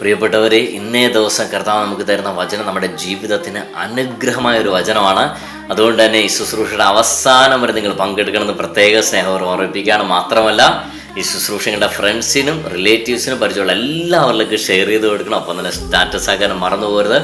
പ്രിയപ്പെട്ടവരെ ഇന്നേ ദിവസം കർത്താവ് നമുക്ക് തരുന്ന വചനം നമ്മുടെ ജീവിതത്തിന് അനുഗ്രഹമായ ഒരു വചനമാണ്. അതുകൊണ്ട് തന്നെ ഈ ശുശ്രൂഷയുടെ അവസാനം വരെ നിങ്ങൾ പങ്കെടുക്കണമെന്ന് പ്രത്യേക സ്നേഹം ഓർമ്മിപ്പിക്കുകയാണ്. മാത്രമല്ല ഈ ശുശ്രൂഷങ്ങളുടെ ഫ്രണ്ട്സിനും റിലേറ്റീവ്സിനും പരിചയമുള്ള എല്ലാവർക്കും ഷെയർ ചെയ്ത് കൊടുക്കണം. അപ്പം തന്നെ സ്റ്റാറ്റസ് ആക്കാനും മറന്നു പോകരുത്.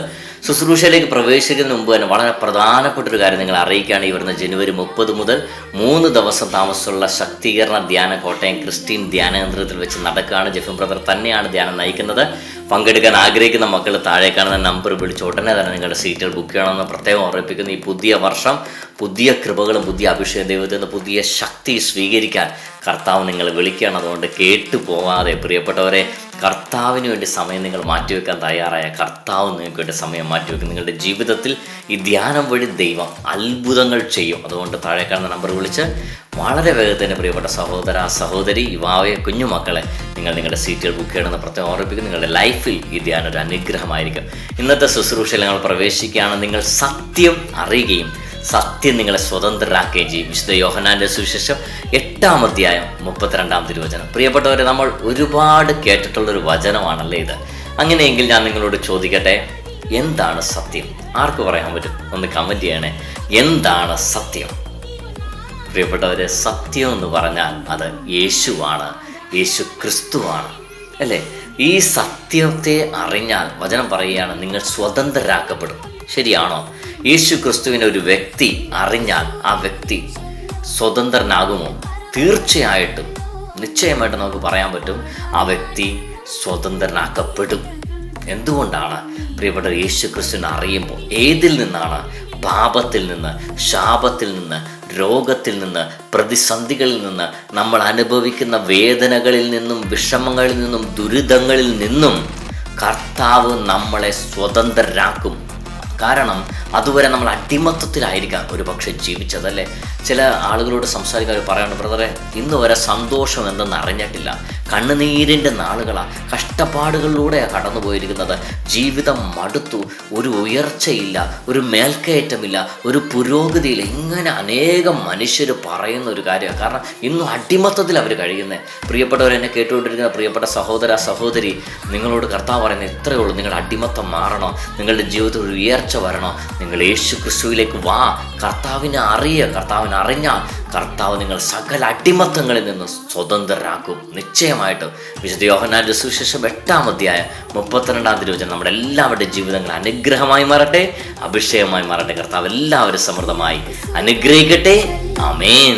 ശുശ്രൂഷയിലേക്ക് പ്രവേശിക്കുന്ന മുമ്പ് തന്നെ വളരെ പ്രധാനപ്പെട്ട ഒരു കാര്യം നിങ്ങൾ അറിയിക്കുകയാണ്. ഈ വരുന്ന ജനുവരി മുപ്പത് മുതൽ മൂന്ന് ദിവസം താമസമുള്ള ശക്തീകരണ ധ്യാന കോട്ടയം ക്രിസ്ത്യൻ ധ്യാന കേന്ദ്രത്തിൽ വെച്ച് നടക്കുകയാണ്. ജെഫിൻ ബ്രദർ തന്നെയാണ് ധ്യാനം നയിക്കുന്നത്. പങ്കെടുക്കാൻ ആഗ്രഹിക്കുന്ന മക്കൾ താഴെ കാണുന്ന നമ്പർ വിളിച്ച് ഉടനെ തന്നെ നിങ്ങളുടെ സീറ്റുകൾ ബുക്ക് ചെയ്യണമെന്ന് പ്രത്യേകം ഓർമ്മിപ്പിക്കുന്നു ഈ പുതിയ വർഷം പുതിയ കൃപകളും പുതിയ അഭിഷേക ദൈവത്തിൽ നിന്ന് പുതിയ ശക്തി സ്വീകരിക്കാൻ കർത്താവ് നിങ്ങളെ വിളിക്കുകയാണ്. അതുകൊണ്ട് കേട്ടു പോവാതെ പ്രിയപ്പെട്ടവരെ കർത്താവിന് വേണ്ടി സമയം നിങ്ങൾ മാറ്റിവെക്കാൻ തയ്യാറായ കർത്താവ് നിങ്ങൾക്ക് വേണ്ടി സമയം മാറ്റിവെക്കും. നിങ്ങളുടെ ജീവിതത്തിൽ ഈ ധ്യാനം വഴി ദൈവം അത്ഭുതങ്ങൾ ചെയ്യും. അതുകൊണ്ട് താഴെ കാണുന്ന നമ്പർ വിളിച്ച് വളരെ വേഗത്തിൽ പ്രിയപ്പെട്ട സഹോദര സഹോദരി യുവാവെ കുഞ്ഞുമക്കളെ നിങ്ങൾ നിങ്ങളുടെ സീറ്റുകൾ ബുക്ക് ചെയ്യണമെന്ന് പ്രത്യേകം ഓർമ്മിപ്പിക്കും. നിങ്ങളുടെ ലൈഫിൽ ഈ ധ്യാനം ഒരു അനുഗ്രഹമായിരിക്കും. ഇന്നത്തെ ശുശ്രൂഷയിൽ നിങ്ങൾ പ്രവേശിക്കുകയാണ്. നിങ്ങൾ സത്യം അറിയുകയും സത്യം നിങ്ങളെ സ്വതന്ത്രരാക്കുകയും ചെയ്യും വിശുദ്ധ യോഹനാന്റെ സുവിശേഷം എട്ടാം അധ്യായം മുപ്പത്തിരണ്ടാം തിരുവചനം. പ്രിയപ്പെട്ടവരെ നമ്മൾ ഒരുപാട് കേട്ടിട്ടുള്ള ഒരു വചനമാണല്ലേ ഇത്. അങ്ങനെയെങ്കിൽ ഞാൻ നിങ്ങളോട് ചോദിക്കട്ടെ എന്താണ് സത്യം? ആർക്ക് പറയാൻ പറ്റും? ഒന്ന് കമന്റ് ചെയ്യണേ. എന്താണ് സത്യം? പ്രിയപ്പെട്ടവരെ സത്യം എന്ന് പറഞ്ഞാൽ അത് യേശുവാണ്. യേശു ക്രിസ്തുവാണ്. അല്ലേ? ഈ സത്യത്തെ അറിഞ്ഞാൽ വചനം പറയുകയാണ് നിങ്ങൾ സ്വതന്ത്രരാക്കപ്പെടും. ശരിയാണോ? യേശു ക്രിസ്തുവിനെ ഒരു വ്യക്തി അറിഞ്ഞാൽ ആ വ്യക്തി സ്വതന്ത്രനാകുമോ? തീർച്ചയായിട്ടും. നിശ്ചയമായിട്ട് നമുക്ക് പറയാൻ പറ്റും ആ വ്യക്തി സ്വതന്ത്രനാക്കപ്പെടും. എന്തുകൊണ്ടാണ്? പ്രിയപ്പെട്ട യേശു ക്രിസ്തുവിനെ അറിയുമ്പോൾ ഏതിൽ നിന്നാണ് പാപത്തിൽ നിന്ന് ശാപത്തിൽ നിന്ന് രോഗത്തിൽ നിന്ന് പ്രതിസന്ധികളിൽ നിന്ന് നമ്മൾ അനുഭവിക്കുന്ന വേദനകളിൽ നിന്നും വിഷമങ്ങളിൽ നിന്നും ദുരിതങ്ങളിൽ നിന്നും കർത്താവ് നമ്മളെ സ്വതന്ത്രരാക്കും. കാരണം അതുവരെ നമ്മൾ അടിമത്തത്തിലായിരിക്കാം ഒരു പക്ഷെ ജീവിച്ചതല്ലേ? ചില ആളുകളോട് സംസാരിക്കാൻ പറയാണ്ട് ബ്രദറെ ഇന്ന് വരെ സന്തോഷം എന്തെന്ന് അറിഞ്ഞിട്ടില്ല. കണ്ണുനീരിന്റെ നാളുകളാണ് കഷ്ടപ്പാടുകളിലൂടെയാണ് കടന്നു പോയിരിക്കുന്നത്. ജീവിതം മടുത്തു. ഒരു ഉയർച്ചയില്ല ഒരു മേൽക്കയറ്റമില്ല ഒരു പുരോഗതിയിൽ ഇങ്ങനെ അനേകം മനുഷ്യർ പറയുന്ന ഒരു കാര്യമാണ്. കാരണം ഇന്നും അടിമത്തത്തിൽ അവർ കഴിയുന്നത് പ്രിയപ്പെട്ടവർ എന്നെ കേട്ടുകൊണ്ടിരിക്കുന്ന പ്രിയപ്പെട്ട സഹോദര സഹോദരി നിങ്ങളോട് കർത്താവ് പറയുന്നത് ഇത്രയേ ഉള്ളൂ. നിങ്ങൾ അടിമത്തം മാറണോ? നിങ്ങളുടെ ജീവിതത്തിൽ ഒരു ഉയർച്ച വരണോ? നിങ്ങൾ യേശു ക്രിസ്തുവിലേക്ക് വാ. കർത്താവിനെ അറിയുക കർത്താവിനെ അറിഞ്ഞാൽ കർത്താവ് നിങ്ങൾ സകല അടിമത്തങ്ങളിൽ നിന്ന് സ്വതന്ത്രരാക്കും. നിശ്ചയമായിട്ടും വിശുദ്ധ യോഹനാന്റെ സുശേഷം എട്ടാം അധ്യായം മുപ്പത്തിരണ്ടാം തിരുവചനം നമ്മുടെ എല്ലാവരുടെ ജീവിതങ്ങൾ അനുഗ്രഹമായി മാറട്ടെ അഭിഷേകമായി മാറട്ടെ. കർത്താവ് എല്ലാവരും സമൃദ്ധമായി അനുഗ്രഹിക്കട്ടെ. അമേൻ